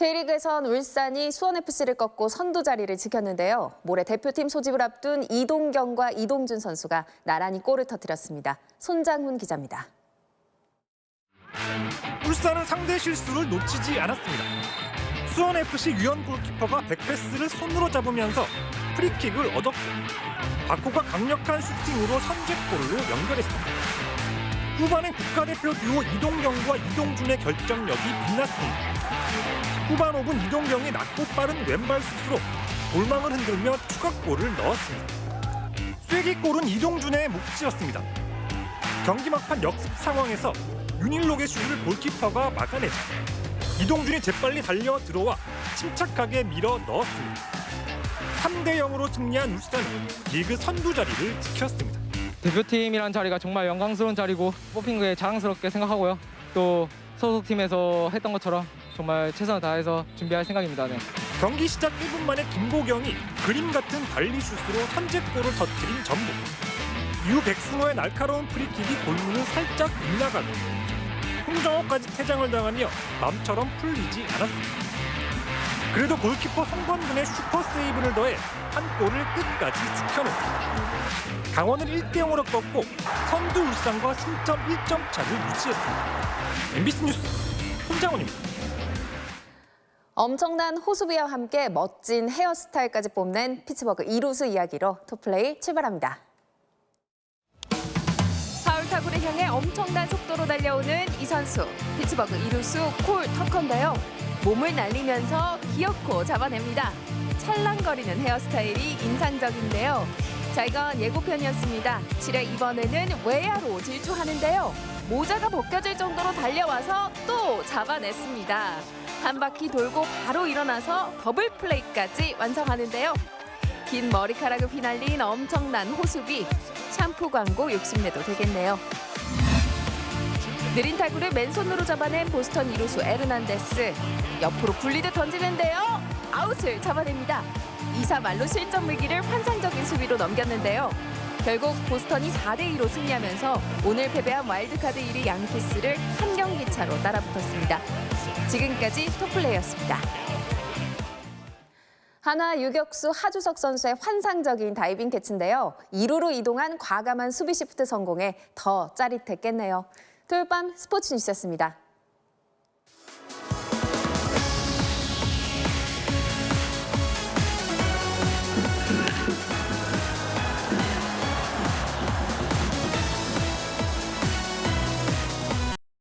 K리그에선 울산이 수원FC를 꺾고 선두 자리를 지켰는데요. 모레 대표팀 소집을 앞둔 이동경과 이동준 선수가 나란히 골을 터뜨렸습니다. 손장훈 기자입니다. 울산은 상대 실수를 놓치지 않았습니다. 수원 FC 유현 골키퍼가 백패스를 손으로 잡으면서 프리킥을 얻었고 바코가 강력한 슈팅으로 선제골로 연결했습니다. 후반엔 국가대표 듀오 이동경과 이동준의 결정력이 빛났습니다. 후반 5분 이동경이 낮고 빠른 왼발 슛으로 골망을 흔들며 추가골을 넣었습니다. 쐐기골은 이동준의 몫이었습니다. 경기 막판 역습 상황에서 윤일록의 슛을 골키퍼가 막아내자 이동준이 재빨리 달려 들어와 침착하게 밀어 넣었습니다. 3대 0으로 승리한 울산은 리그 선두 자리를 지켰습니다. 대표팀이란 자리가 정말 영광스러운 자리고 뽑힌 게 자랑스럽게 생각하고요. 또 소속팀에서 했던 것처럼 정말 최선을 다해서 준비할 생각입니다. 네. 경기 시작 1분 만에 김보경이 그림 같은 발리슛으로 선제골을 터뜨린 전북. 이후 백승호의 날카로운 프리킥이 골문을 살짝 빗나가고 홍정호까지 퇴장을 당하며 맘처럼 풀리지 않았습니다. 그래도 골키퍼 송건근의 슈퍼 세이브를 더해 한 골을 끝까지 지켜냈습니다. 강원을 1대 0으로 꺾고 선두 울산과 승점 1점 차를 유지했습니다. MBC 뉴스 손장훈입니다. 엄청난 호수비와 함께 멋진 헤어스타일까지 뽐낸 피츠버그 이루수 이야기로 토플레이 출발합니다. 파울 타구를 향해 엄청난 속도로 달려오는 이 선수. 피츠버그 이루수 콜 터커인데요. 몸을 날리면서 귀엽고 잡아냅니다. 찰랑거리는 헤어스타일이 인상적인데요. 자, 이건 예고편이었습니다. 7회 이번에는 외야로 질주하는데요. 모자가 벗겨질 정도로 달려와서 또 잡아냈습니다. 한 바퀴 돌고 바로 일어나서 더블 플레이까지 완성하는데요. 긴 머리카락을 휘날린 엄청난 호수비. 샴푸 광고 욕심내도 되겠네요. 느린 타구를 맨손으로 잡아낸 보스턴 이루수 에르난데스. 옆으로 굴리듯 던지는데요. 아웃을 잡아냅니다. 2사 말로 실점 물기를 환상적인 수비로 넘겼는데요. 결국 보스턴이 4대 2로 승리하면서 오늘 패배한 와일드카드 1위 양키스를 한 경기 차로 따라붙었습니다. 지금까지 토플레이였습니다. 하나 유격수 하주석 선수의 환상적인 다이빙 캐치인데요. 2루로 이동한 과감한 수비 시프트 성공에 더 짜릿했겠네요. 토요일 밤 스포츠 뉴스였습니다.